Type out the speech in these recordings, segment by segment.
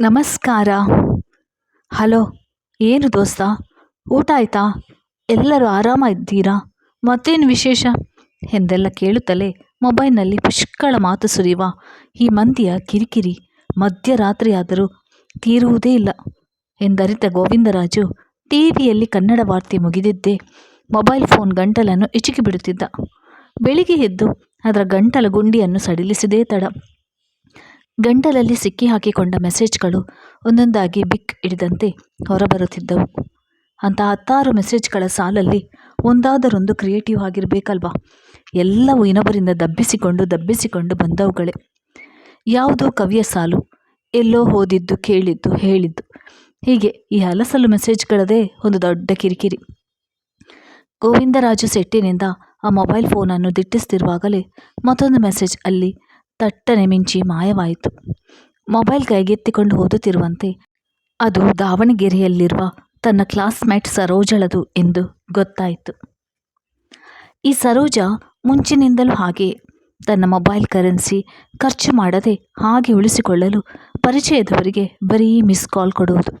ನಮಸ್ಕಾರ. ಹಲೋ, ಏನು ದೋಸ್ತ? ಊಟ ಆಯ್ತಾ? ಎಲ್ಲರೂ ಆರಾಮ ಇದ್ದೀರಾ? ಮತ್ತೇನು ವಿಶೇಷ? ಎಂದೆಲ್ಲ ಕೇಳುತ್ತಲೇ ಮೊಬೈಲ್ನಲ್ಲಿ ಪುಷ್ಕಳ ಮಾತು ಸುರಿಯುವ ಈ ಮಂದಿಯ ಕಿರಿಕಿರಿ ಮಧ್ಯರಾತ್ರಿಯಾದರೂ ತೀರುವುದೇ ಇಲ್ಲ ಎಂದರಿತ ಗೋವಿಂದರಾಜು ಟಿ ವಿಯಲ್ಲಿ ಕನ್ನಡ ವಾರ್ತೆ ಮುಗಿದಿದ್ದೇ ಮೊಬೈಲ್ ಫೋನ್ ಗಂಟಲನ್ನು ಇಚುಕಿ ಬಿಡುತ್ತಿದ್ದ. ಬೆಳಿಗ್ಗೆ ಎದ್ದು ಅದರ ಗಂಟಲ ಗುಂಡಿಯನ್ನು ಸಡಿಲಿಸಿದೇ ತಡ. ಗಂಟಲಲ್ಲಿ ಸಿಕ್ಕಿ ಹಾಕಿಕೊಂಡ ಮೆಸೇಜ್ಗಳು ಒಂದೊಂದಾಗಿ ಬಿಕ್ ಹಿಡಿದಂತೆ ಹೊರಬರುತ್ತಿದ್ದವು. ಅಂತ ಹತ್ತಾರು ಮೆಸೇಜ್ಗಳ ಸಾಲಲ್ಲಿ ಒಂದಾದರೊಂದು ಕ್ರಿಯೇಟಿವ್ ಆಗಿರಬೇಕಲ್ವಾ? ಎಲ್ಲವೂ ಇನ್ನೊಬ್ಬರಿಂದ ದಬ್ಬಿಸಿಕೊಂಡು ದಬ್ಬಿಸಿಕೊಂಡು ಬಂದವುಗಳೇ. ಯಾವುದೋ ಕವಿಯ ಸಾಲು, ಎಲ್ಲೋ ಓದಿದ್ದು ಕೇಳಿದ್ದು, ಹೇಳಿದ್ದು. ಹೀಗೆ ಈ ಹಲಸಲು ಮೆಸೇಜ್ಗಳದೇ ಒಂದು ದೊಡ್ಡ ಕಿರಿಕಿರಿ. ಗೋವಿಂದರಾಜು ಸೆಟ್ಟಿನಿಂದ ಆ ಮೊಬೈಲ್ ಫೋನನ್ನು ದಿಟ್ಟಿಸ್ತಿರುವಾಗಲೇ ಮತ್ತೊಂದು ಮೆಸೇಜ್ ಅಲ್ಲಿ ತಟ್ಟನೆ ಮಿಂಚಿ ಮಾಯವಾಯಿತು. ಮೊಬೈಲ್ ಕೈಗೆತ್ತಿಕೊಂಡು ಓದುತ್ತಿರುವಂತೆ ಅದು ದಾವಣಗೆರೆಯಲ್ಲಿರುವ ತನ್ನ ಕ್ಲಾಸ್ಮೇಟ್ ಸರೋಜಳದು ಎಂದು ಗೊತ್ತಾಯಿತು. ಈ ಸರೋಜ ಮುಂಚಿನಿಂದಲೂ ಹಾಗೆ ತನ್ನ ಮೊಬೈಲ್ ಕರೆನ್ಸಿ ಖರ್ಚು ಮಾಡದೆ ಹಾಗೆ ಉಳಿಸಿಕೊಳ್ಳಲು ಪರಿಚಯದವರಿಗೆ ಬರೀ ಮಿಸ್ ಕಾಲ್ ಕೊಡುವುದು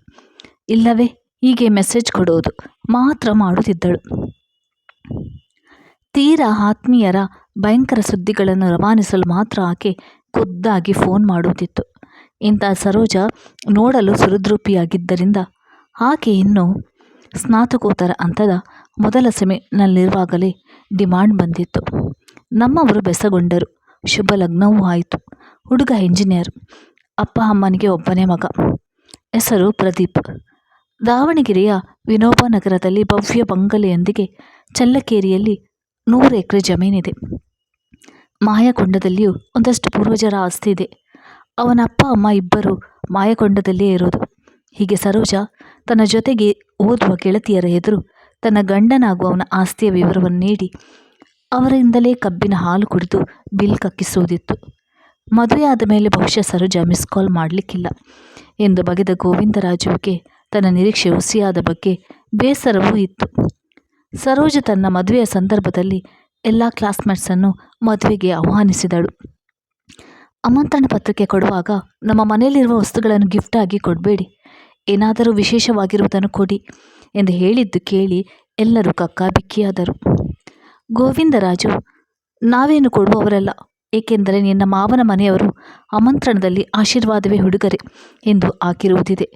ಇಲ್ಲವೇ ಹೀಗೆ ಮೆಸೇಜ್ ಕೊಡುವುದು ಮಾತ್ರ ಮಾಡುತ್ತಿದ್ದಳು. ತೀರಾ ಆತ್ಮೀಯರ ಭಯಂಕರ ಸುದ್ದಿಗಳನ್ನು ರವಾನಿಸಲು ಮಾತ್ರ ಆಕೆ ಖುದ್ದಾಗಿ ಫೋನ್ ಮಾಡುತ್ತಿತ್ತು. ಇಂಥ ಸರೋಜ ನೋಡಲು ಸುರದ್ರೂಪಿಯಾಗಿದ್ದರಿಂದ ಆಕೆ ಇನ್ನೂ ಸ್ನಾತಕೋತ್ತರ ಹಂತದ ಮೊದಲ ಸೆಮಿನಲ್ಲಿರುವಾಗಲೇ ಡಿಮಾಂಡ್ ಬಂದಿತ್ತು. ನಮ್ಮವರು ಬೆಸಗೊಂಡರು. ಶುಭ ಲಗ್ನವೂ ಆಯಿತು. ಹುಡುಗ ಇಂಜಿನಿಯರ್ ಅಪ್ಪ ಅಮ್ಮನಿಗೆ ಒಬ್ಬನೇ ಮಗ. ಹೆಸರು ಪ್ರದೀಪ್. ದಾವಣಗೆರೆಯ ವಿನೋಬ ನಗರದಲ್ಲಿ ಭವ್ಯ ಬಂಗಲೆಯೊಂದಿಗೆ ಚಲ್ಲಕೇರಿಯಲ್ಲಿ ನೂರು ಎಕರೆ ಜಮೀನಿದೆ. ಮಾಯಕೊಂಡದಲ್ಲಿಯೂ ಒಂದಷ್ಟು ಪೂರ್ವಜರ ಆಸ್ತಿ ಇದೆ. ಅವನ ಅಪ್ಪ, ಅಮ್ಮ ಇಬ್ಬರು ಮಾಯಕೊಂಡದಲ್ಲೇ ಇರೋದು ಹೀಗೆ ಸರೋಜ ತನ್ನ ಜೊತೆಗೆ ಓದುವ ಗೆಳತಿಯರ ಎದುರು ತನ್ನ ಗಂಡನಾಗುವವನ ಆಸ್ತಿಯ ವಿವರವನ್ನು ನೀಡಿ ಅವರಿಂದಲೇ ಕಬ್ಬಿನ ಹಾಲು ಕುಡಿದು ಬಿಲ್ ಕಕ್ಕಿಸುವುದಿತ್ತು. ಮದುವೆಯಾದ ಮೇಲೆ ಬಹುಶಃ ಸರೋಜ ಮಿಸ್ ಕಾಲ್ ಮಾಡಲಿಕ್ಕಿಲ್ಲ ಎಂದು ಬಗೆದ ಗೋವಿಂದರಾಜುವಿಗೆ ತನ್ನ ನಿರೀಕ್ಷೆ ಹುಸಿಯಾದ ಬಗ್ಗೆ ಬೇಸರವೂ ಇತ್ತು. ಸರೋಜ ತನ್ನ ಮದುವೆಯ ಸಂದರ್ಭದಲ್ಲಿ ಎಲ್ಲ ಕ್ಲಾಸ್ಮೇಟ್ಸನ್ನು ಮದುವೆಗೆ ಆಹ್ವಾನಿಸಿದಳು. ಆಮಂತ್ರಣ ಪತ್ರಿಕೆ ಕೊಡುವಾಗ ನಮ್ಮ ಮನೆಯಲ್ಲಿರುವ ವಸ್ತುಗಳನ್ನು ಗಿಫ್ಟಾಗಿ ಕೊಡಬೇಡಿ. ಏನಾದರೂ ವಿಶೇಷವಾಗಿರುವುದನ್ನು ಕೊಡಿ ಎಂದು ಹೇಳಿದ್ದು ಕೇಳಿ ಎಲ್ಲರೂ ಕಕ್ಕಾಬಿಕ್ಕಿಯಾದರು. ಗೋವಿಂದರಾಜು, ನಾವೇನು ಕೊಡುವವರಲ್ಲ, ಏಕೆಂದರೆ ನಿನ್ನ ಮಾವನ ಮನೆಯವರು ಆಮಂತ್ರಣದಲ್ಲಿ ಆಶೀರ್ವಾದವೇ ಹುಡುಗರೆ ಎಂದು ಹಾಕಿರುವುದಿದೆ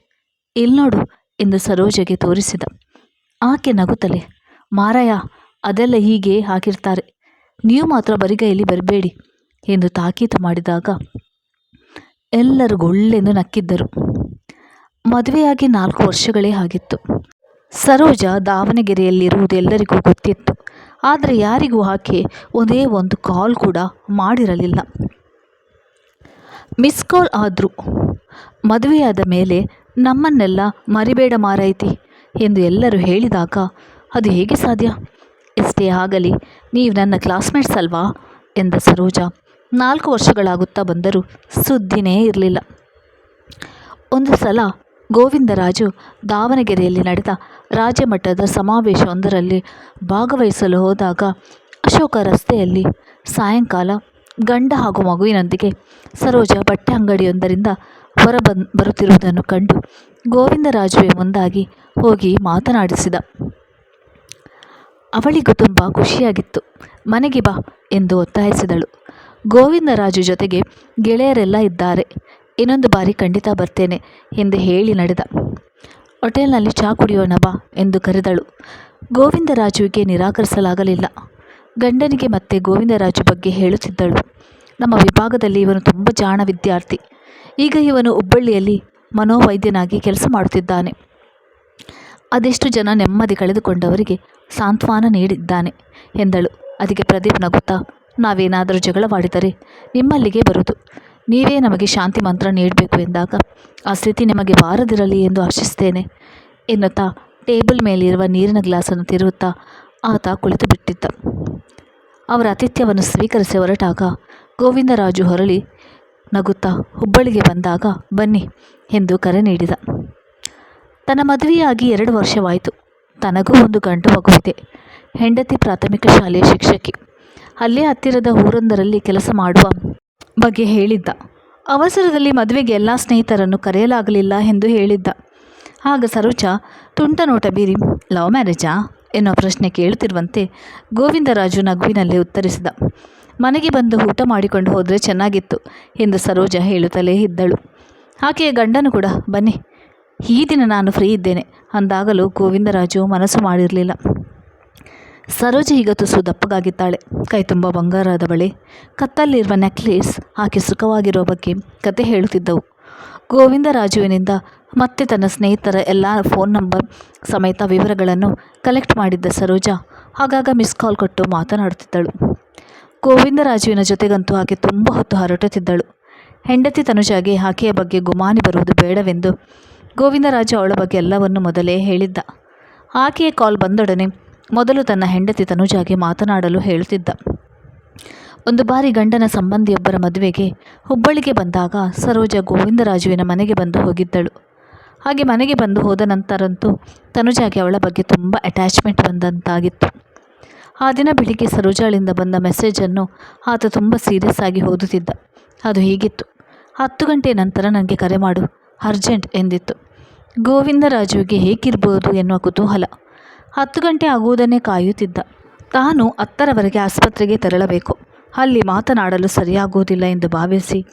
ಇಲ್ನೋಡು ಎಂದು ಸರೋಜಗೆ ತೋರಿಸಿದ. ಆಕೆ ನಗುತ್ತಲೆ, ಮಾರಾಯ ಅದೆಲ್ಲ ಹೀಗೆ ಹಾಕಿರ್ತಾರೆ. ನೀವು ಮಾತ್ರ ಬರಿಗೈಯಲ್ಲಿ ಬರಬೇಡಿ ಎಂದು ತಾಕೀತು ಮಾಡಿದಾಗ ಎಲ್ಲರೂ ಗೊಳ್ಳೆಂದು ನಕ್ಕಿದ್ದರು. ಮದುವೆಯಾಗಿ ನಾಲ್ಕು ವರ್ಷಗಳೇ ಆಗಿತ್ತು. ಸರೋಜ ದಾವಣಗೆರೆಯಲ್ಲಿರುವುದು ಎಲ್ಲರಿಗೂ ಗೊತ್ತಿತ್ತು. ಆದರೆ ಯಾರಿಗೂ ಆಕೆ ಒಂದೇ ಒಂದು ಕಾಲ್ ಕೂಡ ಮಾಡಿರಲಿಲ್ಲ. ಮಿಸ್ ಕಾಲ್ ಆದರೂ ಮದುವೆಯಾದ ಮೇಲೆ ನಮ್ಮನ್ನೆಲ್ಲ ಮರಿಬೇಡ ಮಾರೈತಿ ಎಂದು ಎಲ್ಲರೂ ಹೇಳಿದಾಗ ಅದು ಹೇಗೆ ಸಾಧ್ಯ? ಎಷ್ಟೇ ಆಗಲಿ, ನೀವು ನನ್ನ ಕ್ಲಾಸ್ಮೇಟ್ಸ್ ಅಲ್ವಾ? ಎಂದ ಸರೋಜ. ನಾಲ್ಕು ವರ್ಷಗಳಾಗುತ್ತಾ ಬಂದರೂ ಸುದ್ದಿನೇ ಇರಲಿಲ್ಲ. ಒಂದು ಸಲ ಗೋವಿಂದರಾಜು ದಾವಣಗೆರೆಯಲ್ಲಿ ನಡೆದ ರಾಜ್ಯಮಟ್ಟದ ಸಮಾವೇಶವೊಂದರಲ್ಲಿ ಭಾಗವಹಿಸಲು ಹೋದಾಗ ಅಶೋಕ ರಸ್ತೆಯಲ್ಲಿ ಸಾಯಂಕಾಲ ಗಂಡ ಹಾಗೂ ಮಗುವಿನೊಂದಿಗೆ ಸರೋಜ ಬಟ್ಟೆ ಅಂಗಡಿಯೊಂದರಿಂದ ಹೊರ ಬರುತ್ತಿರುವುದನ್ನು ಕಂಡು ಗೋವಿಂದರಾಜುವೆ ಮುಂದಾಗಿ ಹೋಗಿ ಮಾತನಾಡಿಸಿದ. ಅವಳಿಗೂ ತುಂಬ ಖುಷಿಯಾಗಿತ್ತು. ಮನೆಗೆ ಬಾ ಎಂದು ಒತ್ತಾಯಿಸಿದಳು. ಗೋವಿಂದರಾಜು ಜೊತೆಗೆ ಗೆಳೆಯರೆಲ್ಲ ಇದ್ದಾರೆ. ಇನ್ನೊಂದು ಬಾರಿ ಖಂಡಿತ ಬರ್ತೇನೆ ಎಂದು ಹೇಳಿ ನಡೆದ. ಹೋಟೆಲ್ನಲ್ಲಿ ಚಹಾ ಕುಡಿಯೋಣ ಬಾ ಎಂದು ಕರೆದಳು. ಗೋವಿಂದರಾಜುವಿಗೆ ನಿರಾಕರಿಸಲಾಗಲಿಲ್ಲ. ಗಂಡನಿಗೆ ಮತ್ತೆ ಗೋವಿಂದರಾಜು ಬಗ್ಗೆ ಹೇಳುತ್ತಿದ್ದಳು. ನಮ್ಮ ವಿಭಾಗದಲ್ಲಿ ಇವನು ತುಂಬ ಜಾಣ ವಿದ್ಯಾರ್ಥಿ. ಈಗ ಇವನು ಹುಬ್ಬಳ್ಳಿಯಲ್ಲಿ ಮನೋವೈದ್ಯನಾಗಿ ಕೆಲಸ ಮಾಡುತ್ತಿದ್ದಾನೆ. ಅದೆಷ್ಟು ಜನ ನೆಮ್ಮದಿ ಕಳೆದುಕೊಂಡವರಿಗೆ ಸಾಂತ್ವನ ನೀಡಿದ್ದಾನೆ ಎಂದಳು. ಅದಕ್ಕೆ ಪ್ರದೀಪ್ ನಗುತ್ತಾ ನಾವೇನಾದರೂ ಜಗಳವಾಡಿದರೆ ನಿಮ್ಮಲ್ಲಿಗೆ ಬರುವುದು. ನೀವೇ ನಮಗೆ ಶಾಂತಿ ಮಂತ್ರ ನೀಡಬೇಕು ಎಂದಾಗ, ಆ ಸ್ಥಿತಿ ನಿಮಗೆ ಬಾರದಿರಲಿ ಎಂದು ಆಶಿಸ್ತೇನೆ ಎನ್ನುತ್ತಾ, ಟೇಬಲ್ ಮೇಲಿರುವ ನೀರಿನ ಗ್ಲಾಸನ್ನು ತಿರುಗುತ್ತಾ ಆತ ಕುಳಿತು ಬಿಟ್ಟಿದ್ದ. ಅವರ ಆತಿಥ್ಯವನ್ನು ಸ್ವೀಕರಿಸಿ ಹೊರಟಾಗ, ಗೋವಿಂದರಾಜು ಹೊರಳಿ ನಗುತ್ತಾ, ಹುಬ್ಬಳ್ಳಿಗೆ ಬಂದಾಗ ಬನ್ನಿ ಎಂದು ಕರೆ ನೀಡಿದ. ತನ್ನ ಮದುವೆಯಾಗಿ ಎರಡು ವರ್ಷವಾಯಿತು. ತನಗೂ ಒಂದು ಗಂಡು ಮಗುವಿದೆ. ಹೆಂಡತಿ ಪ್ರಾಥಮಿಕ ಶಾಲೆಯ ಶಿಕ್ಷಕಿ. ಅಲ್ಲೇ ಹತ್ತಿರದ ಊರೊಂದರಲ್ಲಿ ಕೆಲಸ ಮಾಡುವ ಬಗ್ಗೆ ಹೇಳಿದ್ದ. ಅವಸರದಲ್ಲಿ ಮದುವೆಗೆ ಎಲ್ಲ ಸ್ನೇಹಿತರನ್ನು ಕರೆಯಲಾಗಲಿಲ್ಲ ಎಂದು ಹೇಳಿದ್ದ. ಆಗ ಸರೋಜ, ತುಂಟ ನೋಟ ಬೀರಿ, ಲವ್ ಮ್ಯಾರೇಜಾ? ಎನ್ನುವ ಪ್ರಶ್ನೆ ಕೇಳುತ್ತಿರುವಂತೆ ಗೋವಿಂದರಾಜು ನಗುವಿನಲ್ಲೇ ಉತ್ತರಿಸಿದ. ಮನೆಗೆ ಬಂದು ಊಟ ಮಾಡಿಕೊಂಡು ಹೋದರೆ ಚೆನ್ನಾಗಿತ್ತು ಎಂದು ಸರೋಜ ಹೇಳುತ್ತಲೇ ಇದ್ದಳು. ಆಕೆಯ ಗಂಡನು ಕೂಡ, ಬನ್ನಿ. ಈ ದಿನ ನಾನು ಫ್ರೀ ಇದ್ದೇನೆ. ಅಂದಾಗಲೂ ಗೋವಿಂದರಾಜು ಮನಸ್ಸು ಮಾಡಿರಲಿಲ್ಲ. ಸರೋಜ ಈಗ ತುಸು ದಪ್ಪಗಾಗಿದ್ದಾಳೆ. ಕೈ ತುಂಬ ಬಂಗಾರದ ಬಳೆ ಕತ್ತಲ್ಲಿರುವ ನೆಕ್ಲೇಸ್ ಆಕೆ ಸುಖವಾಗಿರುವ ಬಗ್ಗೆ ಕತೆ ಹೇಳುತ್ತಿದ್ದವು. ಗೋವಿಂದರಾಜುವಿನಿಂದ ಮತ್ತೆ ತನ್ನ ಸ್ನೇಹಿತರ ಎಲ್ಲ ಫೋನ್ ನಂಬರ್ ಸಮೇತ ವಿವರಗಳನ್ನು ಕಲೆಕ್ಟ್ ಮಾಡಿದ್ದ ಸರೋಜ ಆಗಾಗ ಮಿಸ್ ಕಾಲ್ ಕೊಟ್ಟು ಮಾತನಾಡುತ್ತಿದ್ದಳು. ಗೋವಿಂದರಾಜುವಿನ ಜೊತೆಗಂತೂ ಆಕೆ ತುಂಬ ಹೊತ್ತು ಹರಟುತ್ತಿದ್ದಳು. ಹೆಂಡತಿ ತನುಜಾಗೆ ಆಕೆಯ ಬಗ್ಗೆ ಗುಮಾನಿ ಬರುವುದು ಬೇಡವೆಂದು ಗೋವಿಂದರಾಜು ಅವಳ ಬಗ್ಗೆ ಎಲ್ಲವನ್ನು ಮೊದಲೇ ಹೇಳಿದ್ದ. ಆಕೆಯ ಕಾಲ್ ಬಂದೊಡನೆ ಮೊದಲು ತನ್ನ ಹೆಂಡತಿ ತನುಜಾಗೆ ಮಾತನಾಡಲು ಹೇಳುತ್ತಿದ್ದ. ಒಂದು ಬಾರಿ ಗಂಡನ ಸಂಬಂಧಿಯೊಬ್ಬರ ಮದುವೆಗೆ ಹುಬ್ಬಳ್ಳಿಗೆ ಬಂದಾಗ ಸರೋಜ ಗೋವಿಂದರಾಜುವಿನ ಮನೆಗೆ ಬಂದು ಹೋಗಿದ್ದಳು. ಹಾಗೆ ಮನೆಗೆ ಬಂದು ಹೋದ ನಂತರಂತೂ ತನುಜಾಗೆ ಅವಳ ಬಗ್ಗೆ ತುಂಬ ಅಟ್ಯಾಚ್ಮೆಂಟ್ ಬಂದಂತಾಗಿತ್ತು. ಆ ದಿನ ಬೆಳಿಗ್ಗೆ ಸರೋಜಾಳಿಂದ ಬಂದ ಮೆಸೇಜನ್ನು ಆತ ತುಂಬ ಸೀರಿಯಸ್ ಆಗಿ ಓದುತ್ತಿದ್ದ. ಅದು ಹೀಗಿತ್ತು. ಹತ್ತು ಗಂಟೆ ನಂತರ ನನಗೆ ಕರೆ ಮಾಡು ಅರ್ಜೆಂಟ್ ಎಂದಿತ್ತು. ಗೋವಿಂದರಾಜುವಿಗೆ ಹೇಗಿರ್ಬೋದು ಎನ್ನುವ ಕುತೂಹಲ. ಹತ್ತು ಗಂಟೆ ಆಗುವುದನ್ನೇ ಕಾಯುತ್ತಿದ್ದ. ತಾನು ಹತ್ತರವರೆಗೆ ಆಸ್ಪತ್ರೆಗೆ ತೆರಳಬೇಕು. ಅಲ್ಲಿ ಮಾತನಾಡಲು ಸರಿಯಾಗುವುದಿಲ್ಲ ಎಂದು ಭಾವಿಸಿ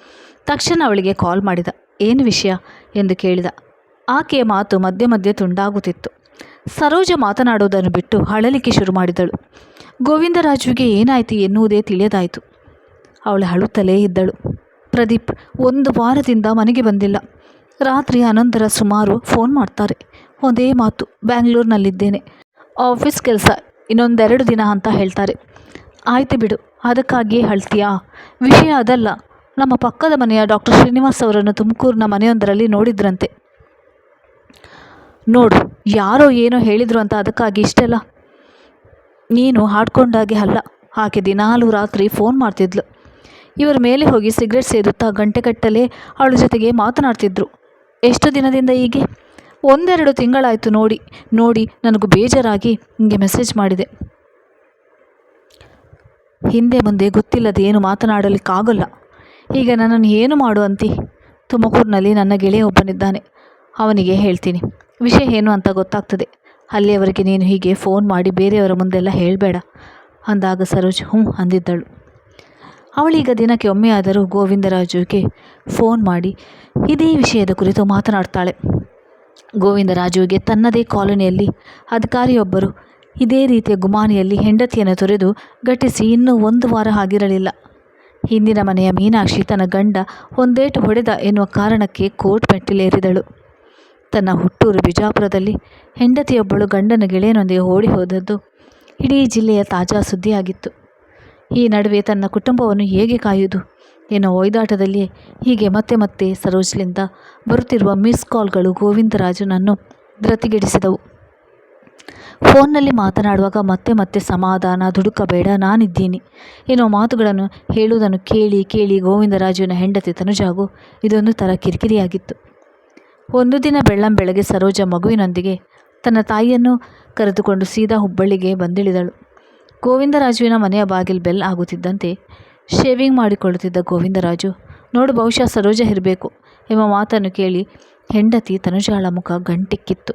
ತಕ್ಷಣ ಅವಳಿಗೆ ಕಾಲ್ ಮಾಡಿದ. ಏನು ವಿಷಯ? ಎಂದು ಕೇಳಿದ. ಆಕೆಯ ಮಾತು ಮಧ್ಯೆ ಮಧ್ಯೆ ತುಂಡಾಗುತ್ತಿತ್ತು. ಸರೋಜ ಮಾತನಾಡುವುದನ್ನು ಬಿಟ್ಟು ಅಳಲಿಕ್ಕೆ ಶುರು ಮಾಡಿದಳು. ಗೋವಿಂದರಾಜುವಿಗೆ ಏನಾಯಿತು ಎನ್ನುವುದೇ ತಿಳಿಯದಾಯಿತು. ಅವಳು ಅಳುತ್ತಲೇ ಇದ್ದಳು. ಪ್ರದೀಪ್, ಒಂದು ವಾರದಿಂದ ಮನೆಗೆ ಬಂದಿಲ್ಲ. ರಾತ್ರಿ ಹನ್ನೊಂದರ ಸುಮಾರು ಫೋನ್ ಮಾಡ್ತಾರೆ. ಒಂದೇ ಮಾತು, ಬ್ಯಾಂಗ್ಳೂರ್ನಲ್ಲಿದ್ದೇನೆ. ಆಫೀಸ್ ಕೆಲಸ, ಇನ್ನೊಂದೆರಡು ದಿನ ಅಂತ ಹೇಳ್ತಾರೆ. ಆಯ್ತು ಬಿಡು, ಅದಕ್ಕಾಗಿಯೇ ಅಳ್ತೀಯಾ ವಿಷಯ ಅದಲ್ಲ. ನಮ್ಮ ಪಕ್ಕದ ಮನೆಯ ಡಾಕ್ಟರ್ ಶ್ರೀನಿವಾಸ್ ಅವರನ್ನು ತುಮಕೂರಿನ ಮನೆಯೊಂದರಲ್ಲಿ ನೋಡಿದ್ರಂತೆ. ನೋಡು, ಯಾರೋ ಏನೋ ಹೇಳಿದ್ರು ಅಂತ ಅದಕ್ಕಾಗಿ ಇಷ್ಟೆಲ್ಲ? ನೀನು ಹಾಡ್ಕೊಂಡಾಗೆ ಅಲ್ಲ, ಆಕೆ ದಿನಾಲು ರಾತ್ರಿ ಫೋನ್ ಮಾಡ್ತಿದ್ಲು. ಇವರ ಮೇಲೆ ಹೋಗಿ ಸಿಗರೆಟ್ ಸೇದುತ್ತಾ ಗಂಟೆಗಟ್ಟಲೆ ಅವಳ ಜೊತೆಗೆ ಮಾತನಾಡ್ತಿದ್ರು. ಎಷ್ಟು ದಿನದಿಂದ ಹೀಗೆ? ಒಂದೆರಡು ತಿಂಗಳಾಯಿತು ನೋಡಿ ನೋಡಿ ನನಗೂ ಬೇಜಾರಾಗಿ ನಿಮಗೆ ಮೆಸೇಜ್ ಮಾಡಿದೆ. ಹಿಂದೆ ಮುಂದೆ ಗೊತ್ತಿಲ್ಲದೆ ಏನು ಮಾತನಾಡಲಿಕ್ಕಾಗಲ್ಲ. ಈಗ ನನ್ನನ್ನು ಏನು ಮಾಡು ಅಂತಿ? ತುಮಕೂರಿನಲ್ಲಿ ನನ್ನ ಗೆಳೆಯ ಒಬ್ಬನಿದ್ದಾನೆ. ಅವನಿಗೆ ಹೇಳ್ತೀನಿ, ವಿಷಯ ಏನು ಅಂತ ಗೊತ್ತಾಗ್ತದೆ. ಅಲ್ಲಿಯವರೆಗೆ ನೀನು ಹೀಗೆ ಫೋನ್ ಮಾಡಿ ಬೇರೆಯವರ ಮುಂದೆಲ್ಲ ಹೇಳಬೇಡ. ಅಂದಾಗ ಸರೋಜ್ ಹ್ಞೂ ಅಂದಿದ್ದಳು. ಅವಳೀಗ ದಿನಕ್ಕೆ ಒಮ್ಮೆಯಾದರೂ ಗೋವಿಂದರಾಜುಗೆ ಫೋನ್ ಮಾಡಿ ಇದೇ ವಿಷಯದ ಕುರಿತು ಮಾತನಾಡ್ತಾಳೆ. ಗೋವಿಂದರಾಜುವಿಗೆ ತನ್ನದೇ ಕಾಲೋನಿಯಲ್ಲಿ ಅಧಿಕಾರಿಯೊಬ್ಬರು ಇದೇ ರೀತಿಯ ಗುಮಾನಿಯಲ್ಲಿ ಹೆಂಡತಿಯನ್ನು ತೊರೆದು ಘಟಿಸಿ ಇನ್ನೂ ಒಂದು ವಾರ ಆಗಿರಲಿಲ್ಲ. ಹಿಂದಿನ ಮನೆಯ ಮೀನಾಕ್ಷಿ ತನ್ನ ಗಂಡ ಒಂದೇಟು ಹೊಡೆದ ಎನ್ನುವ ಕಾರಣಕ್ಕೆ ಕೋರ್ಟ್ ಮೆಟ್ಟಿಲೇರಿದಳು. ತನ್ನ ಹುಟ್ಟೂರು ಬಿಜಾಪುರದಲ್ಲಿ ಹೆಂಡತಿಯೊಬ್ಬಳು ಗಂಡನ ಗೆಳೆಯನೊಂದಿಗೆ ಓಡಿ ಹೋದದ್ದು ಇಡೀ ಜಿಲ್ಲೆಯ ತಾಜಾ ಸುದ್ದಿಯಾಗಿತ್ತು. ಈ ನಡುವೆ ತನ್ನ ಕುಟುಂಬವನ್ನು ಹೇಗೆ ಕಾಯುವುದು? ಏನೋ ಒಯ್ದಾಟದಲ್ಲಿ ಹೀಗೆ ಮತ್ತೆ ಮತ್ತೆ ಸರೋಜ್ಲಿಂದ ಬರುತ್ತಿರುವ ಮಿಸ್ ಕಾಲ್ಗಳು ಗೋವಿಂದರಾಜನನ್ನು ಧೃತಿಗೆಡಿಸಿದವು ಫೋನ್ನಲ್ಲಿ ಮಾತನಾಡುವಾಗ ಮತ್ತೆ ಮತ್ತೆ ಸಮಾಧಾನ ದುಡುಕಬೇಡ ನಾನಿದ್ದೀನಿ. ಏನೋ ಮಾತುಗಳನ್ನು ಹೇಳುವುದನ್ನು ಕೇಳಿ ಕೇಳಿ ಗೋವಿಂದರಾಜುವಿನ ಹೆಂಡತಿ ತನುಜಾಗು ಇದೊಂದು ಥರ ಕಿರಿಕಿರಿಯಾಗಿತ್ತು. ಒಂದು ದಿನ ಬೆಳ್ಳಂ ಬೆಳಗ್ಗೆ ಸರೋಜ ಮಗುವಿನೊಂದಿಗೆ ತನ್ನ ತಾಯಿಯನ್ನು ಕರೆದುಕೊಂಡು ಸೀದಾ ಹುಬ್ಬಳ್ಳಿಗೆ ಬಂದಿಳಿದಳು. ಗೋವಿಂದರಾಜುವಿನ ಮನೆಯ ಬಾಗಿಲು ಬೆಲ್ ಆಗುತ್ತಿದ್ದಂತೆ ಶೇವಿಂಗ್ ಮಾಡಿಕೊಳ್ಳುತ್ತಿದ್ದ ಗೋವಿಂದರಾಜು, ನೋಡು ಬಹುಶಃ ಸರೋಜ ಇರಬೇಕು ಎಂಬ ಮಾತನ್ನು ಕೇಳಿ ಹೆಂಡತಿ ತನುಜಾಳ ಮುಖ ಗಂಟಿಕ್ಕಿತ್ತು.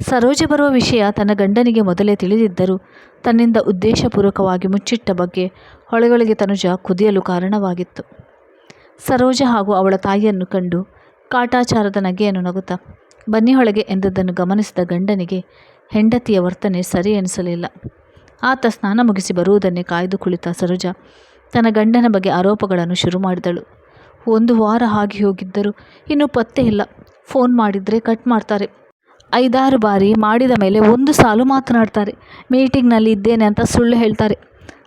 ಸರೋಜ ಬರುವ ವಿಷಯ ತನ್ನ ಗಂಡನಿಗೆ ಮೊದಲೇ ತಿಳಿದಿದ್ದರೂ ತನ್ನಿಂದ ಉದ್ದೇಶಪೂರ್ವಕವಾಗಿ ಮುಚ್ಚಿಟ್ಟ ಬಗ್ಗೆ ಹೊಳೆಗಳಿಗೆ ತನುಜ ಕುದಿಯಲು ಕಾರಣವಾಗಿತ್ತು. ಸರೋಜ ಹಾಗೂ ಅವಳ ತಾಯಿಯನ್ನು ಕಂಡು ಕಾಟಾಚಾರದ ನಗೆಯನ್ನು ನಗುತ್ತ, ಬನ್ನಿ ಹೊಳಗೆ ಎಂದದ್ದನ್ನು ಗಮನಿಸಿದ ಗಂಡನಿಗೆ ಹೆಂಡತಿಯ ವರ್ತನೆ ಸರಿ ಎನಿಸಲಿಲ್ಲ. ಆತ ಸ್ನಾನ ಮುಗಿಸಿ ಬರುವುದನ್ನೇ ಕಾಯ್ದು ಕುಳಿತ ಸರೋಜ. ತನ್ನ ಗಂಡನ ಬಗ್ಗೆ ಆರೋಪಗಳನ್ನು ಶುರು ಮಾಡಿದಳು. ಒಂದು ವಾರ ಆಗಿ ಹೋಗಿದ್ದರು ಇನ್ನೂ ಪತ್ತೆ ಇಲ್ಲ. ಫೋನ್ ಮಾಡಿದರೆ ಕಟ್ ಮಾಡ್ತಾರೆ. ಐದಾರು ಬಾರಿ ಮಾಡಿದ ಮೇಲೆ ಒಂದು ಸಾಲು ಮಾತನಾಡ್ತಾರೆ. ಮೀಟಿಂಗ್ನಲ್ಲಿ ಇದ್ದೇನೆ ಅಂತ ಸುಳ್ಳು ಹೇಳ್ತಾರೆ.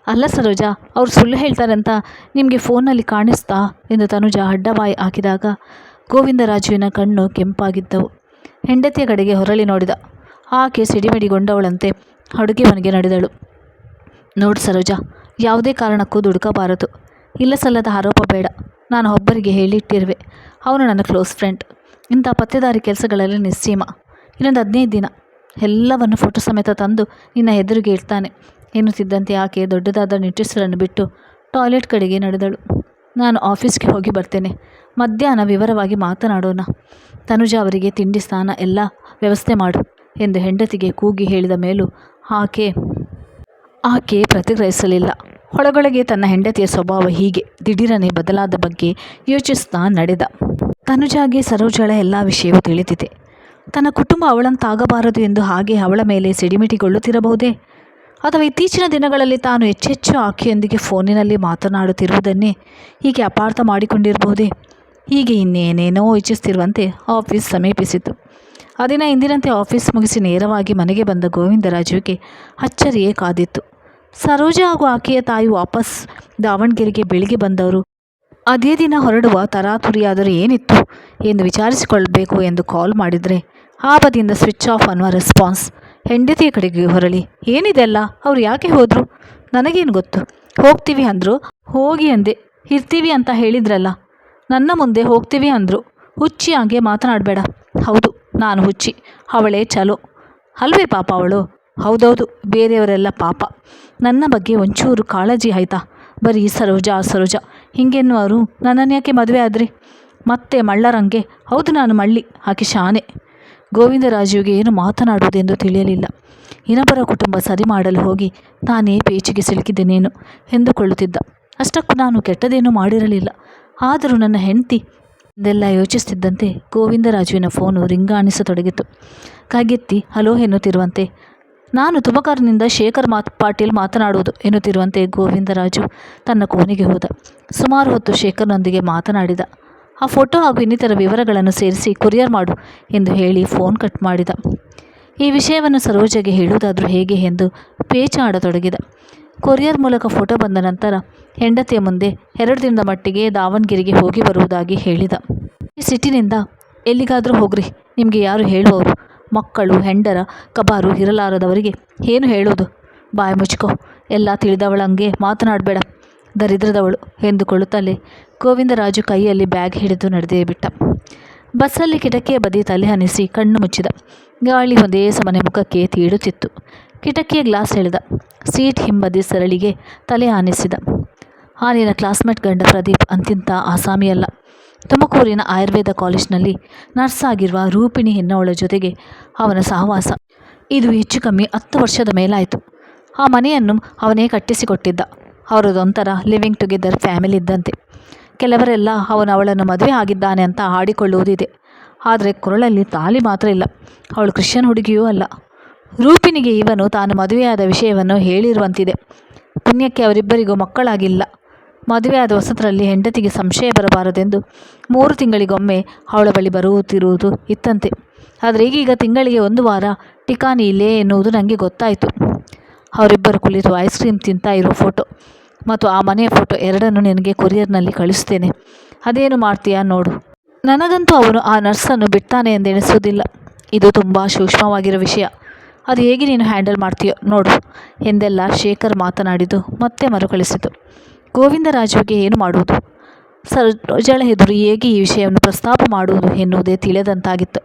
ಅಲ್ಲ ಸರೋಜ, ಅವ್ರು ಸುಳ್ಳು ಹೇಳ್ತಾರೆ ಅಂತ ನಿಮಗೆ ಫೋನಲ್ಲಿ ಕಾಣಿಸ್ತಾ? ಎಂದು ತನುಜ ಅಡ್ಡಬಾಯಿ ಹಾಕಿದಾಗ ಗೋವಿಂದರಾಜುವಿನ ಕಣ್ಣು ಕೆಂಪಾಗಿದ್ದವು. ಹೆಂಡತಿಯ ಕಡೆಗೆ ಹೊರಳಿ ನೋಡಿದ. ಆಕೆ ಸಿಡಿಮಿಡಿಗೊಂಡವಳಂತೆ ಅಡುಗೆ ಮನೆಗೆ ನಡೆದಳು. ನೋಡು ಸರೋಜ, ಯಾವುದೇ ಕಾರಣಕ್ಕೂ ದುಡುಕಬಾರದು. ಇಲ್ಲ ಸಲ್ಲದ ಆರೋಪ ಬೇಡ. ನಾನು ಒಬ್ಬರಿಗೆ ಹೇಳಿಟ್ಟಿರುವೆ. ಅವನು ನನ್ನ ಕ್ಲೋಸ್ ಫ್ರೆಂಡ್. ಇಂಥ ಪತ್ತೆದಾರಿ ಕೆಲಸಗಳಲ್ಲಿ ನಿಸ್ಸೀಮ. ಇನ್ನೊಂದು ಹದಿನೈದು ದಿನ. ಎಲ್ಲವನ್ನು ಫೋಟೋ ಸಮೇತ ತಂದು ನಿನ್ನ ಎದುರಿಗೆ ಇಡ್ತಾನೆ. ಎನ್ನುತ್ತಿದ್ದಂತೆ ಆಕೆ ದೊಡ್ಡದಾದ ನಿಟ್ಟುಸಿರನ್ನು ಬಿಟ್ಟು ಟಾಯ್ಲೆಟ್ ಕಡೆಗೆ ನಡೆದಳು. ನಾನು ಆಫೀಸ್ಗೆ ಹೋಗಿ ಬರ್ತೇನೆ. ಮಧ್ಯಾಹ್ನ ವಿವರವಾಗಿ ಮಾತನಾಡೋಣ. ತನುಜ ಅವರಿಗೆ ತಿಂಡಿ, ಸ್ನಾನ ಎಲ್ಲ ವ್ಯವಸ್ಥೆ ಮಾಡು ಎಂದು ಹೆಂಡತಿಗೆ ಕೂಗಿ ಹೇಳಿದ ಮೇಲೂ ಆಕೆ. ಆಕೆ ಪ್ರತಿಕ್ರಿಯಿಸಲಿಲ್ಲ. ಒಳಗೊಳಗೆ ತನ್ನ ಹೆಂಡತಿಯ ಸ್ವಭಾವ ಹೀಗೆ. ದಿಢೀರನೆ ಬದಲಾದ ಬಗ್ಗೆ ಯೋಚಿಸ್ತಾ ನಡೆದ. ತನುಜಾಗೆ ಸರೋಜಳ ಎಲ್ಲ ವಿಷಯವೂ ತಿಳಿದಿದೆ. ತನ್ನ ಕುಟುಂಬ ಅವಳಂತಾಗಬಾರದು ಎಂದು ಹಾಗೆ ಅವಳ ಮೇಲೆ ಸಿಡಿಮಿಟಿಗೊಳ್ಳುತ್ತಿರಬಹುದೇ ಅಥವಾ ಇತ್ತೀಚಿನ ದಿನಗಳಲ್ಲಿ ತಾನು ಹೆಚ್ಚೆಚ್ಚು ಆಕೆಯೊಂದಿಗೆ ಫೋನಿನಲ್ಲಿ ಮಾತನಾಡುತ್ತಿರುವುದನ್ನೇ ಹೀಗೆ ಅಪಾರ್ಥ ಮಾಡಿಕೊಂಡಿರಬಹುದೇ? ಹೀಗೆ ಇನ್ನೇನೇನೋ ಯೋಚಿಸ್ತಿರುವಂತೆ ಆಫೀಸ್ ಸಮೀಪಿಸಿತು. ಆ ದಿನ ಇಂದಿನಂತೆ ಆಫೀಸ್ ಮುಗಿಸಿ ನೇರವಾಗಿ ಮನೆಗೆ ಬಂದ ಗೋವಿಂದರಾಜುವಿಗೆ ಅಚ್ಚರಿಯೇ ಕಾದಿತ್ತು. ಸರೋಜ ಹಾಗೂ ಆಕೆಯ ತಾಯಿ ವಾಪಸ್ ದಾವಣಗೆರೆಗೆ ಬೆಳಿಗ್ಗೆ ಬಂದವರು, ಅದೇ ದಿನ ಹೊರಡುವ ತರಾತುರಿಯಾದರೂ ಏನಿತ್ತು? ಎಂದು ವಿಚಾರಿಸಿಕೊಳ್ಳಬೇಕು ಎಂದು ಕಾಲ್ ಮಾಡಿದರೆ ಆ ಬದಿಯಿಂದ ಸ್ವಿಚ್ ಆಫ್ ಅನ್ನುವ ರೆಸ್ಪಾನ್ಸ್ ಹೆಂಡತಿಯ ಕಡೆಗೆ ಹೊರಳಿ. ಏನಿದೆಲ್ಲ? ಅವ್ರು ಯಾಕೆ ಹೋದರು? ನನಗೇನು ಗೊತ್ತು? ಹೋಗ್ತೀವಿ ಅಂದರು, ಹೋಗಿ ಅಂದೆ. ಇರ್ತೀವಿ ಅಂತ ಹೇಳಿದ್ರಲ್ಲ. ನನ್ನ ಮುಂದೆ ಹೋಗ್ತೀವಿ ಅಂದರು. ಹುಚ್ಚಿ ಹಾಗೆ ಮಾತನಾಡಬೇಡ. ಹೌದು ನಾನು ಹುಚ್ಚಿ, ಅವಳೇ ಚಲೋ. ಅಲ್ವೇ ಪಾಪ ಅವಳು? ಹೌದೌದು, ಬೇರೆಯವರೆಲ್ಲ ಪಾಪ. ನನ್ನ ಬಗ್ಗೆ ಒಂಚೂರು ಕಾಳಜಿ ಆಯ್ತಾ? ಬರೀ ಸರೋಜ ಸರೋಜ. ಹಿಂಗೆನ್ನುವರು, ನನ್ನನ್ನು ಯಾಕೆ ಮದುವೆ ಆದ್ರಿ? ಮತ್ತೆ ಮಳ್ಳರಂಗೆ. ಹೌದು ನಾನು ಮಳ್ಳಿ, ಆಕೆ ಶಾನೆ. ಗೋವಿಂದರಾಜುವಿಗೆ ಏನು ಮಾತನಾಡುವುದೆಂದು ತಿಳಿಯಲಿಲ್ಲ. ಇನ್ನೊಬ್ಬರ ಕುಟುಂಬ ಸರಿ ಮಾಡಲು ಹೋಗಿ ನಾನೇ ಪೇಚಿಗೆ ಸಿಲುಕಿದ್ದೇನೇನು ಎಂದುಕೊಳ್ಳುತ್ತಿದ್ದ. ಅಷ್ಟಕ್ಕೂ ನಾನು ಕೆಟ್ಟದೇನೂ ಮಾಡಿರಲಿಲ್ಲ. ಆದರೂ ನನ್ನ ಹೆಂಡತಿ ಇದೆಲ್ಲ ಯೋಚಿಸುತ್ತಿದ್ದಂತೆ ಗೋವಿಂದರಾಜುವಿನ ಫೋನು ರಿಂಗಾಣಿಸತೊಡಗಿತು. ಕಾಗೆತ್ತಿ, ಹಲೋ ಎನ್ನುತ್ತಿರುವಂತೆ. ನಾನು ತುಮಕೂರಿನಿಂದ ಶೇಖರ್ ಮಾತ್, ಪಾಟೀಲ್ ಮಾತನಾಡುವುದು ಎನ್ನುತ್ತಿರುವಂತೆ ಗೋವಿಂದರಾಜು ತನ್ನ ಕೋಣೆಗೆ ಹೋದ. ಸುಮಾರು ಹೊತ್ತು ಶೇಖರ್ನೊಂದಿಗೆ ಮಾತನಾಡಿದ. ಆ ಫೋಟೋ ಹಾಗೂ ಇನ್ನಿತರ ವಿವರಗಳನ್ನು ಸೇರಿಸಿ ಕೊರಿಯರ್ ಮಾಡು ಎಂದು ಹೇಳಿ ಫೋನ್ ಕಟ್ ಮಾಡಿದ. ಈ ವಿಷಯವನ್ನು ಸರೋಜಗೆ ಹೇಳುವುದಾದರೂ ಹೇಗೆ ಎಂದು ಪೇಚಾಡತೊಡಗಿದ. ಕೊರಿಯರ್ ಮೂಲಕ ಫೋಟೋ ಬಂದ ನಂತರ ಹೆಂಡತಿಯ ಮುಂದೆ ಎರಡು ದಿನದ ಮಟ್ಟಿಗೆ ದಾವಣಗೆರೆಗೆ ಹೋಗಿ ಬರುವುದಾಗಿ ಹೇಳಿದ. ಈ ಸಿಟ್ಟಿನಿಂದ ಎಲ್ಲಿಗಾದರೂ ಹೋಗ್ರಿ, ನಿಮಗೆ ಯಾರು ಹೇಳುವವರು? ಮಕ್ಕಳು, ಹೆಂಡರ ಕಬಾರು ಇರಲಾರದವರಿಗೆ ಏನು ಹೇಳೋದು ಬಾಯಿ ಮುಚ್ಕೋ, ಎಲ್ಲ ತಿಳಿದವಳಂಗೆ ಮಾತನಾಡಬೇಡ, ದರಿದ್ರದವಳು ಎಂದುಕೊಳ್ಳುತ್ತಲೇ ಗೋವಿಂದರಾಜು ಕೈಯಲ್ಲಿ ಬ್ಯಾಗ್ ಹಿಡಿದು ನಡೆದೇ ಬಿಟ್ಟ. ಬಸ್ಸಲ್ಲಿ ಕಿಟಕಿಯ ಬದಿ ತಲೆ ಹನಿಸಿ ಕಣ್ಣು ಮುಚ್ಚಿದ. ಗಾಳಿ ಒಂದೇ ಸಮನೆ ಮುಖಕ್ಕೆ ತೀಡುತ್ತಿತ್ತು. ಕಿಟಕಿಯ ಗ್ಲಾಸ್ ಎಳೆದ. ಸೀಟ್ ಹಿಂಬದಿ ಸರಳಿಗೆ ತಲೆ ಆನಿಸಿದ. ಆನಿನ ಕ್ಲಾಸ್ಮೇಟ್ ಗಂಡ ಪ್ರದೀಪ್ ಅಂತಿಂತ ಆಸಾಮಿಯಲ್ಲ. ತುಮಕೂರಿನ ಆಯುರ್ವೇದ ಕಾಲೇಜ್ನಲ್ಲಿ ನರ್ಸ್ ಆಗಿರುವ ರೂಪಿಣಿ ಹೆನ್ನವಳ ಜೊತೆಗೆ ಅವನ ಸಹವಾಸ. ಇದು ಹೆಚ್ಚು ಕಮ್ಮಿ ಹತ್ತು ವರ್ಷದ ಮೇಲಾಯಿತು. ಆ ಮನೆಯನ್ನು ಅವನೇ ಕಟ್ಟಿಸಿಕೊಟ್ಟಿದ್ದ. ಅವರದೊಂಥರ ಲಿವಿಂಗ್ ಟುಗೆದರ್ ಫ್ಯಾಮಿಲಿ ಇದ್ದಂತೆ. ಕೆಲವರೆಲ್ಲ ಅವನು ಅವಳನ್ನು ಮದುವೆ ಆಗಿದ್ದಾನೆ ಅಂತ ಹಾಡಿಕೊಳ್ಳುವುದಿದೆ ಆದರೆ ಕೊರಳಲ್ಲಿ ತಾಲಿ ಮಾತ್ರ ಇಲ್ಲ. ಅವಳು ಕ್ರಿಶ್ಚಿಯನ್ ಹುಡುಗಿಯೂ ಅಲ್ಲ. ರೂಪಿನಿಗೆ ಇವನು ತಾನು ಮದುವೆಯಾದ ವಿಷಯವನ್ನು ಹೇಳಿರುವಂತಿದೆ. ಪುಣ್ಯಕ್ಕೆ ಅವರಿಬ್ಬರಿಗೂ ಮಕ್ಕಳಾಗಿಲ್ಲ. ಮದುವೆಯಾದ ಹೊಸತರಲ್ಲಿ ಹೆಂಡತಿಗೆ ಸಂಶಯ ಬರಬಾರದೆಂದು ಮೂರು ತಿಂಗಳಿಗೊಮ್ಮೆ ಅವಳ ಬಳಿ ಬರುತ್ತಿರುವುದು ಇತ್ತಂತೆ. ಆದರೆ ಈಗೀಗ ತಿಂಗಳಿಗೆ ಒಂದು ವಾರ ಟಿಕಾನಿ ಇಲ್ಲೇ ಎನ್ನುವುದು ನನಗೆ ಗೊತ್ತಾಯಿತು. ಅವರಿಬ್ಬರು ಕುಳಿತು ಐಸ್ ಕ್ರೀಮ್ ತಿಂತಾ ಇರೋ ಫೋಟೋ. ಮತ್ತು ಆ ಮನೆಯ ಫೋಟೋ ಎರಡನ್ನು ನಿನಗೆ ಕೊರಿಯರ್ನಲ್ಲಿ ಕಳಿಸ್ತೇನೆ. ಅದೇನು ಮಾಡ್ತೀಯಾ ನೋಡು. ನನಗಂತೂ ಅವನು ಆ ನರ್ಸನ್ನು ಬಿಡ್ತಾನೆ ಎಂದೆಣಿಸುವುದಿಲ್ಲ. ಇದು ತುಂಬ ಸೂಕ್ಷ್ಮವಾಗಿರೋ ವಿಷಯ. ಅದು ಹೇಗೆ ನೀನು ಹ್ಯಾಂಡಲ್ ಮಾಡ್ತೀಯೋ ನೋಡು, ಎಂದೆಲ್ಲ ಶೇಖರ್ ಮಾತನಾಡಿದ್ದು, ಮತ್ತೆ ಮರುಕಳಿಸಿತು. ಗೋವಿಂದರಾಜುವಿಗೆ ಏನು ಮಾಡುವುದು? ಸರೋಜಳ ಎದುರು ಹೇಗೆ ಈ ವಿಷಯವನ್ನು ಪ್ರಸ್ತಾಪ ಮಾಡುವುದು ಎನ್ನುವುದೇ ತಿಳಿದಂತಾಗಿತ್ತು.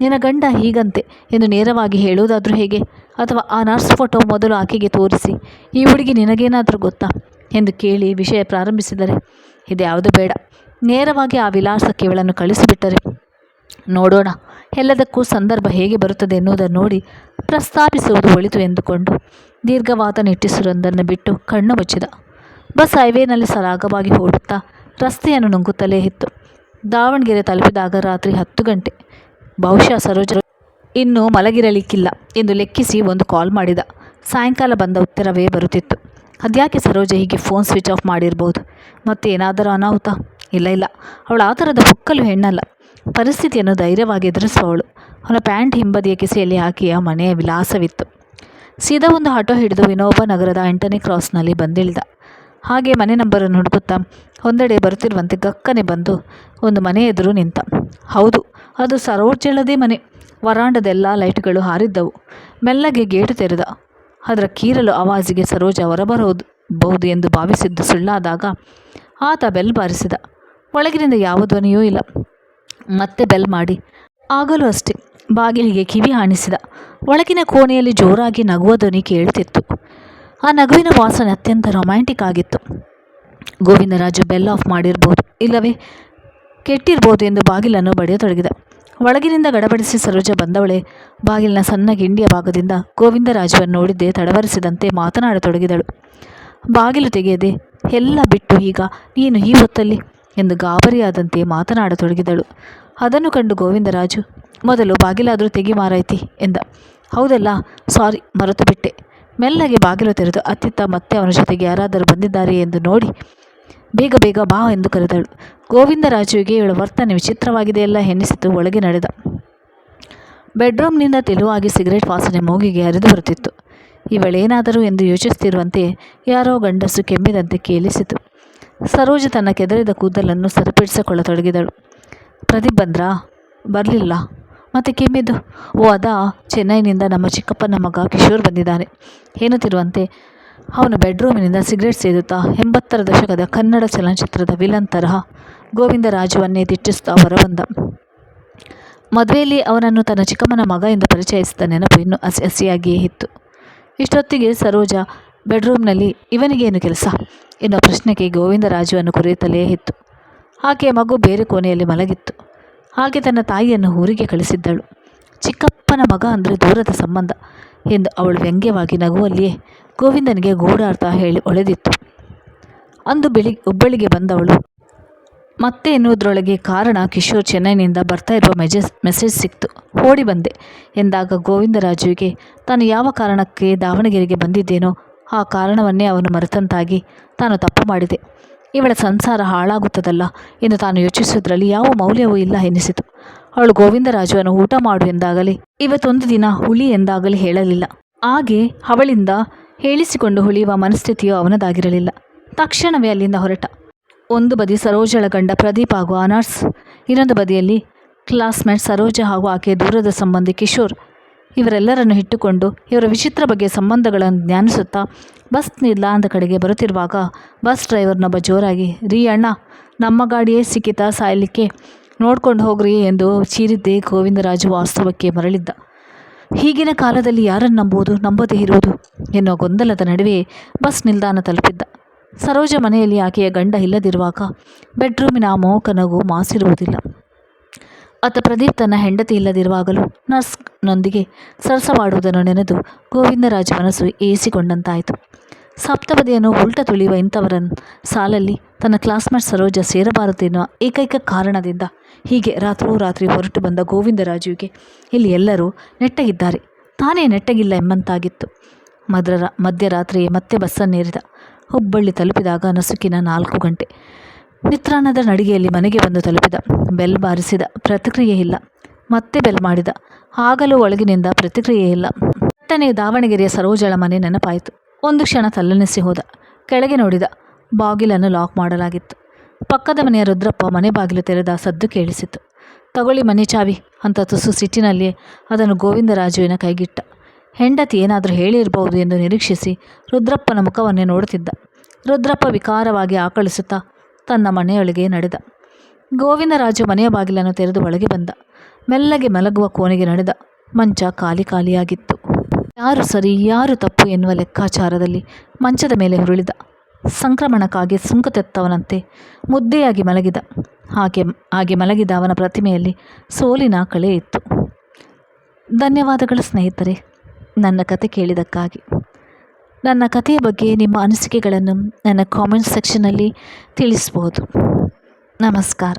ನಿನ್ನ ಗಂಡ ಹೀಗಂತೆ ಎಂದು ನೇರವಾಗಿ ಹೇಳುವುದಾದರೂ ಹೇಗೆ? ಅಥವಾ ಆ ನರ್ಸ್ ಫೋಟೋ ಮೊದಲು ಆಕೆಗೆ ತೋರಿಸಿ, ಈ ಹುಡುಗಿ ನಿನಗೇನಾದರೂ ಗೊತ್ತಾ? ಎಂದು ಕೇಳಿ ವಿಷಯ ಪ್ರಾರಂಭಿಸಿದರೆ, ಇದ್ಯಾವುದು ಬೇಡ. ನೇರವಾಗಿ ಆ ವಿಳಾಸಕ್ಕೆ ಇವಳನ್ನು ಕಳಿಸಿಬಿಟ್ಟರೆ, ನೋಡೋಣ, ಎಲ್ಲದಕ್ಕೂ ಸಂದರ್ಭ ಹೇಗೆ ಬರುತ್ತದೆ ಎನ್ನುವುದನ್ನು ನೋಡಿ ಪ್ರಸ್ತಾಪಿಸುವುದು ಒಳಿತು ಎಂದುಕೊಂಡು ದೀರ್ಘವಾದ ನಿಟ್ಟಿಸುರೊಂದನ್ನು ಬಿಟ್ಟು ಕಣ್ಣು ಮುಚ್ಚಿದ. ಬಸ್ ಹೈವೇನಲ್ಲಿ ಸರಾಗವಾಗಿ ಓಡುತ್ತಾ ರಸ್ತೆಯನ್ನು ನುಂಗುತ್ತಲೇ ಇತ್ತು. ದಾವಣಗೆರೆ ತಲುಪಿದಾಗ ರಾತ್ರಿ ಹತ್ತು ಗಂಟೆ. ಬಹುಶಃ ಸರೋಜರು ಇನ್ನೂ ಮಲಗಿರಲಿಕ್ಕಿಲ್ಲ ಎಂದು ಲೆಕ್ಕಿಸಿ ಒಂದು ಕಾಲ್ ಮಾಡಿದ. ಸಾಯಂಕಾಲ ಬಂದ ಉತ್ತರವೇ ಬರುತ್ತಿತ್ತು. ಅದ್ಯಾಕೆ ಸರೋಜ ಹೀಗೆ ಫೋನ್ ಸ್ವಿಚ್ ಆಫ್ ಮಾಡಿರ್ಬೋದು? ಮತ್ತೆ ಏನಾದರೂ ಅನಾಹುತ? ಇಲ್ಲ ಇಲ್ಲ. ಅವಳು ಆ ಥರದ ಹುಕ್ಕಲು ಹೆಣ್ಣಲ್ಲ. ಪರಿಸ್ಥಿತಿಯನ್ನು ಧೈರ್ಯವಾಗಿ ಎದುರಿಸುವವಳು ಅವನ ಪ್ಯಾಂಟ್ ಹಿಂಬದಿಯ ಕಿಸೆಯಲ್ಲಿ ಹಾಕಿಯ ಮನೆಯ ವಿಳಾಸವಿತ್ತು. ಸೀದಾ ಒಂದು ಆಟೋ ಹಿಡಿದು ವಿನೋಬ ನಗರದ ಎಂಟನೇ ಕ್ರಾಸ್ನಲ್ಲಿ ಬಂದಿಳಿದ. ಹಾಗೆ ಮನೆ ನಂಬರನ್ನು ಹುಡುಕುತ್ತಾ ಒಂದೆಡೆ ಬರುತ್ತಿರುವಂತೆ ಗಕ್ಕನೆ ಬಂದು ಒಂದು ಮನೆ ಎದುರು ನಿಂತ. ಹೌದು ಅದು ಸರೋಜಳದೇ ಮನೆ. ವರಾಂಡದೆಲ್ಲ ಲೈಟ್ಗಳು ಹಾರಿದ್ದವು. ಮೆಲ್ಲಗೆ ಗೇಟು ತೆರೆದ. ಅದರ ಕೀರಲು ಆವಾಜಿಗೆ ಸರೋಜ ಹೊರಬರಬಹುದು ಬಹುದು ಎಂದು ಭಾವಿಸಿದ್ದು ಸುಳ್ಳಾದಾಗ ಆತ ಬೆಲ್ ಬಾರಿಸಿದ. ಒಳಗಿನಿಂದ ಯಾವ ಧ್ವನಿಯೂ ಇಲ್ಲ. ಮತ್ತೆ ಬೆಲ್ ಮಾಡಿ. ಆಗಲೂ ಅಷ್ಟೇ. ಬಾಗಿಲಿಗೆ ಕಿವಿ ಹಾಣಿಸಿದ ಒಳಗಿನ ಕೋಣೆಯಲ್ಲಿ ಜೋರಾಗಿ ನಗುವ ಧ್ವನಿ ಕೇಳುತ್ತಿತ್ತು. ಆ ನಗುವಿನ ವಾಸನೆ ಅತ್ಯಂತ ರೊಮ್ಯಾಂಟಿಕ್ ಆಗಿತ್ತು. ಗೋವಿಂದರಾಜು ಬೆಲ್ ಆಫ್ ಮಾಡಿರ್ಬೋದು ಇಲ್ಲವೇ? ಕೆಟ್ಟಿರ್ಬೋದು ಎಂದು ಬಾಗಿಲನ್ನು ಬಡಿಯತೊಡಗಿದ. ಒಳಗಿನಿಂದ ಗಡಬಡಿಸಿ ಸರೋಜ ಬಂದವಳೆ. ಬಾಗಿಲಿನ ಸಣ್ಣ ಗಿಂಡಿಯ ಭಾಗದಿಂದ ಗೋವಿಂದರಾಜುವನ್ನು ನೋಡಿದ್ದೆ ತಡವರಿಸಿದಂತೆ ಮಾತನಾಡತೊಡಗಿದಳು. ಬಾಗಿಲು ತೆಗೆಯದೆ, ಎಲ್ಲ ಬಿಟ್ಟು ಈಗ ನೀನು ಈ ಹೊತ್ತಲ್ಲಿ ಎಂದು ಗಾಬರಿಯಾದಂತೆ ಮಾತನಾಡತೊಡಗಿದಳು. ಅದನ್ನು ಕಂಡು ಗೋವಿಂದರಾಜು, ಮೊದಲು ಬಾಗಿಲಾದರೂ ತೆಗಿ ಮಾರಾಯ್ತಿ ಎಂದ. ಹೌದಲ್ಲ, ಸಾರಿ, ಮರೆತು ಬಿಟ್ಟೆ. ಮೆಲ್ಲಗೆ ಬಾಗಿಲು ತೆರೆದು ಅತ್ತಿತ್ತ ಮತ್ತೆ ಅವನ ಜೊತೆಗೆ ಯಾರಾದರೂ ಬಂದಿದ್ದಾರೆ ಎಂದು ನೋಡಿ, ಬೇಗ ಬೇಗ ಬಾ ಎಂದು ಕರೆದಳು. ಗೋವಿಂದರಾಜುವಿಗೆ ಇವಳ ವರ್ತನೆ ವಿಚಿತ್ರವಾಗಿದೆಯಲ್ಲ ಎನ್ನಿಸಿತು ಒಳಗೆ ನಡೆದ. ಬೆಡ್ರೂಮ್ನಿಂದ ತೆಲುವಾಗಿ ಸಿಗರೇಟ್ ವಾಸನೆ ಮೂಗಿಗೆ ಹರಿದು ಬರುತ್ತಿತ್ತು. ಇವಳೇನಾದರೂ ಎಂದು ಯೋಚಿಸುತ್ತಿರುವಂತೆ ಯಾರೋ ಗಂಡಸು ಕೆಮ್ಮಿದಂತೆ ಕೇಳಿಸಿತು. ಸರೋಜ ತನ್ನ ಕೆದರಿದ ಕೂದಲನ್ನು ಸರಿಪಡಿಸಿಕೊಳ್ಳತೊಡಗಿದಳು. ಪ್ರದೀಪ್ ಬಂದ್ರಾ? ಬರಲಿಲ್ಲ. ಮತ್ತೆ ಕೆಮ್ಮಿದ್ದು? ಓ, ಅದಾ? ಚೆನ್ನೈನಿಂದ ನಮ್ಮ ಚಿಕ್ಕಪ್ಪನ ಮಗ ಕಿಶೋರ್ ಬಂದಿದ್ದಾನೆ. ಏನುತ್ತಿರುವಂತೆ ಅವನು ಬೆಡ್ರೂಮಿನಿಂದ ಸಿಗರೇಟ್ ಸೇದುತ್ತಾ ಎಂಬತ್ತರ ದಶಕದ ಕನ್ನಡ ಚಲನಚಿತ್ರದ ವಿಲನ್ ತರಹ ಗೋವಿಂದರಾಜುವನ್ನೇ ದಿಟ್ಟಿಸುತ್ತಾ ಹೊರಬಂದ. ಮದುವೆಯಲ್ಲಿ ಅವನನ್ನು ತನ್ನ ಚಿಕ್ಕಮ್ಮನ ಮಗ ಎಂದು ಪರಿಚಯಿಸಿದ ನೆನಪು ಇನ್ನೂ ಹಸಿ ಹಸಿಯಾಗಿಯೇ ಇತ್ತು. ಇಷ್ಟೊತ್ತಿಗೆ ಸರೋಜ ಬೆಡ್ರೂಮ್ನಲ್ಲಿ ಇವನಿಗೇನು ಕೆಲಸ? ಎನ್ನುವ ಪ್ರಶ್ನೆಗೆ ಗೋವಿಂದರಾಜುವನ್ನು ಕುರಿಯುತ್ತಲೇ ಇತ್ತು. ಆಕೆಯ ಮಗು ಬೇರೆ ಕೋಣೆಯಲ್ಲಿ ಮಲಗಿತ್ತು. ಹಾಗೆ ತನ್ನ ತಾಯಿಯನ್ನು ಊರಿಗೆ ಕಳಿಸಿದ್ದಳು. ಚಿಕ್ಕಪ್ಪನ ಮಗ ಅಂದರೆ ದೂರದ ಸಂಬಂಧ ಎಂದು ಅವಳು ವ್ಯಂಗ್ಯವಾಗಿ ನಗುವಲ್ಲಿಯೇ ಗೋವಿಂದನಿಗೆ ಗೂಢಾರ್ಥ ಹೇಳಿ ಒಳೆದಿತ್ತು. ಅಂದು ಬೆಳಿ ಒಬ್ಬಳಿಗೆ ಬಂದವಳು ಮತ್ತೆ ಎನ್ನುವುದರೊಳಗೆ ಕಾರಣ ಕಿಶೋರ್ ಚೆನ್ನೈನಿಂದ ಬರ್ತಾ ಇರುವ ಮೆಜೆಸ್, ಮೆಸೇಜ್ ಸಿಕ್ತು. ಓಡಿ ಬಂದೆ, ಎಂದಾಗ ಗೋವಿಂದರಾಜುವಿಗೆ, ತಾನು ಯಾವ ಕಾರಣಕ್ಕೆ ದಾವಣಗೆರೆಗೆ ಬಂದಿದ್ದೇನೋ, ಆ ಕಾರಣವನ್ನೇ ಅವನು ಮರೆತಂತಾಗಿ ತಾನು ತಪ್ಪು ಮಾಡಿದೆ. ಇವಳ ಸಂಸಾರ ಹಾಳಾಗುತ್ತದಲ್ಲ ಎಂದು ತಾನು ಯೋಚಿಸುವುದರಲ್ಲಿ ಯಾವ ಮೌಲ್ಯವೂ ಇಲ್ಲ ಎನಿಸಿತು ಅವಳು ಗೋವಿಂದರಾಜುವನ್ನು ಊಟ ಮಾಡು ಎಂದಾಗಲಿ, ಇವತ್ತೊಂದು ದಿನ ಹುಳಿ ಎಂದಾಗಲಿ ಹೇಳಲಿಲ್ಲ. ಹಾಗೆ ಅವಳಿಂದ ಹೇಳಿಸಿಕೊಂಡು ಹುಳಿಯುವ ಮನಸ್ಥಿತಿಯು ಅವನದಾಗಿರಲಿಲ್ಲ. ತಕ್ಷಣವೇ ಅಲ್ಲಿಂದ ಹೊರಟ. ಒಂದು ಬದಿ ಸರೋಜಳ ಗಂಡ ಪ್ರದೀಪ್ ಹಾಗೂ ಆನರ್ಸ್ ಇನ್ನೊಂದು ಬದಿಯಲ್ಲಿ ಕ್ಲಾಸ್ಮೇಟ್ ಸರೋಜ ಹಾಗೂ ಆಕೆಯ ದೂರದ ಸಂಬಂಧಿ ಕಿಶೋರ್. ಇವರೆಲ್ಲರನ್ನು ಇಟ್ಟುಕೊಂಡು ಇವರ ವಿಚಿತ್ರ ಬಗೆಯ ಸಂಬಂಧಗಳನ್ನು ಜ್ಞಾನಿಸುತ್ತಾ ಬಸ್ ನಿಲ್ದಾಣದ ಕಡೆಗೆ ಬರುತ್ತಿರುವಾಗ ಬಸ್ ಡ್ರೈವರ್ನೊಬ್ಬ ಜೋರಾಗಿ, ರೀ ಅಣ್ಣ, ನಮ್ಮ ಗಾಡಿಯೇ ಸಿಕ್ಕಿತಾ ಸಾಯಲಿಕ್ಕೆ ನೋಡ್ಕೊಂಡು ಹೋಗ್ರಿ ಎಂದು ಚೀರಿದ್ದೇ ಗೋವಿಂದರಾಜು ವಾಸ್ತವಕ್ಕೆ ಮರಳಿದ್ದ. ಈಗಿನ ಕಾಲದಲ್ಲಿ ಯಾರನ್ನು ನಂಬುವುದು, ನಂಬದೇ ಇರುವುದು ಎನ್ನುವ ಗೊಂದಲದ ನಡುವೆ ಬಸ್ ನಿಲ್ದಾಣ ತಲುಪಿದ್ದ. ಸರೋಜ ಮನೆಯಲ್ಲಿ ಆಕೆಯ ಗಂಡ ಇಲ್ಲದಿರುವಾಗ ಬೆಡ್ರೂಮಿನ ಆ ಮೋಕನಗೂ ನಗು ಮಾಸಿರುವುದಿಲ್ಲ. ಅತ್ತ ಪ್ರದೀಪ್ ತನ್ನ ಹೆಂಡತಿ ಇಲ್ಲದಿರುವಾಗಲೂ ನರ್ಸ್ನೊಂದಿಗೆ ಸರಸವಾಡುವುದನ್ನು ನೆನೆದು ಗೋವಿಂದರಾಜ ಮನಸ್ಸು ಏಸಿಕೊಂಡಂತಾಯಿತು. ಸಪ್ತಪದಿಯನ್ನು ಉಲ್ಟ ತುಳಿಯುವ ಇಂಥವರ ಸಾಲಲ್ಲಿ ತನ್ನ ಕ್ಲಾಸ್ಮೇಟ್ ಸರೋಜ ಸೇರಬಾರದು ಎನ್ನುವ ಏಕೈಕ ಕಾರಣದಿಂದ ಹೀಗೆ ರಾತ್ರೋರಾತ್ರಿ ಹೊರಟು ಬಂದ ಗೋವಿಂದರಾಜುವಿಗೆ ಇಲ್ಲಿ ಎಲ್ಲರೂ ನೆಟ್ಟಗಿದ್ದಾರೆ. ತಾನೇ ನೆಟ್ಟಗಿಲ್ಲ ಎಂಬಂತಾಗಿತ್ತು. ಮದ್ರರ ಮಧ್ಯರಾತ್ರಿಯೇ ಮತ್ತೆ ಬಸ್ಸನ್ನೇರಿದ ಹುಬ್ಬಳ್ಳಿ ತಲುಪಿದಾಗ ನಸುಕಿನ ನಾಲ್ಕು ಗಂಟೆ. ನಿತ್ರಾಣದ ನಡಿಗೆಯಲ್ಲಿ ಮನೆಗೆ ಬಂದು ತಲುಪಿದ. ಬೆಲ್ ಬಾರಿಸಿದ. ಪ್ರತಿಕ್ರಿಯೆ ಇಲ್ಲ. ಮತ್ತೆ ಬೆಲ್ ಮಾಡಿದ. ಆಗಲೂ ಒಳಗಿನಿಂದ ಪ್ರತಿಕ್ರಿಯೆ ಇಲ್ಲ. ಪಟ್ಟನೆ ದಾವಣಗೆರೆಯ ಸರೋಜಳ ಮನೆ ನೆನಪಾಯಿತು. ಒಂದು ಕ್ಷಣ ತಲ್ಲೆನಿಸಿ ಹೋದ. ಕೆಳಗೆ ನೋಡಿದ. ಬಾಗಿಲನ್ನು ಲಾಕ್ ಮಾಡಲಾಗಿತ್ತು. ಪಕ್ಕದ ಮನೆಯ ರುದ್ರಪ್ಪ ಮನೆ ಬಾಗಿಲು ತೆರೆದ ಸದ್ದು ಕೇಳಿಸಿತು. ತಗೊಳ್ಳಿ ಮನೆ ಚಾವಿ, ಅಂತ ತುಸು ಸಿಟ್ಟಿನಲ್ಲಿಯೇ ಅದನ್ನು ಗೋವಿಂದರಾಜುವಿನ ಕೈಗಿಟ್ಟ. ಹೆಂಡತಿ ಏನಾದರೂ ಹೇಳಿರಬಹುದು ಎಂದು ನಿರೀಕ್ಷಿಸಿ ರುದ್ರಪ್ಪನ ಮುಖವನ್ನೇ ನೋಡುತ್ತಿದ್ದ. ರುದ್ರಪ್ಪ ವಿಕಾರವಾಗಿ ಆಕಳಿಸುತ್ತಾ ತನ್ನ ಮನೆಯೊಳಗೆ ನಡೆದ. ಗೋವಿಂದರಾಜು ಮನೆಯ ಬಾಗಿಲನ್ನು ತೆರೆದು ಒಳಗೆ ಬಂದ. ಮೆಲ್ಲಗೆ ಮಲಗುವ ಕೋಣೆಗೆ ನಡೆದ. ಮಂಚ ಖಾಲಿ ಖಾಲಿಯಾಗಿತ್ತು. ಯಾರು ಸರಿ, ಯಾರು ತಪ್ಪು ಎನ್ನುವ ಲೆಕ್ಕಾಚಾರದಲ್ಲಿ ಮಂಚದ ಮೇಲೆ ಹುರುಳಿದ. ಸಂಕ್ರಮಣಕ್ಕಾಗಿ ಸುಂಕ ತೆತ್ತವನಂತೆ ಮುದ್ದೆಯಾಗಿ ಮಲಗಿದ. ಹಾಗೆ ಹಾಗೆ ಮಲಗಿದ ಅವನ ಪ್ರತಿಮೆಯಲ್ಲಿ ಸೋಲಿನ ಕಳೆ ಇತ್ತು. ಧನ್ಯವಾದಗಳು ಸ್ನೇಹಿತರೆ. ನನ್ನ ಕತೆ ಕೇಳಿದ್ದಕ್ಕಾಗಿ. ನನ್ನ ಕಥೆಯ ಬಗ್ಗೆ ನಿಮ್ಮ ಅನಿಸಿಕೆಗಳನ್ನು ನನ್ನ ಕಾಮೆಂಟ್ ಸೆಕ್ಷನಲ್ಲಿ ತಿಳಿಸ್ಬೋದು. ನಮಸ್ಕಾರ.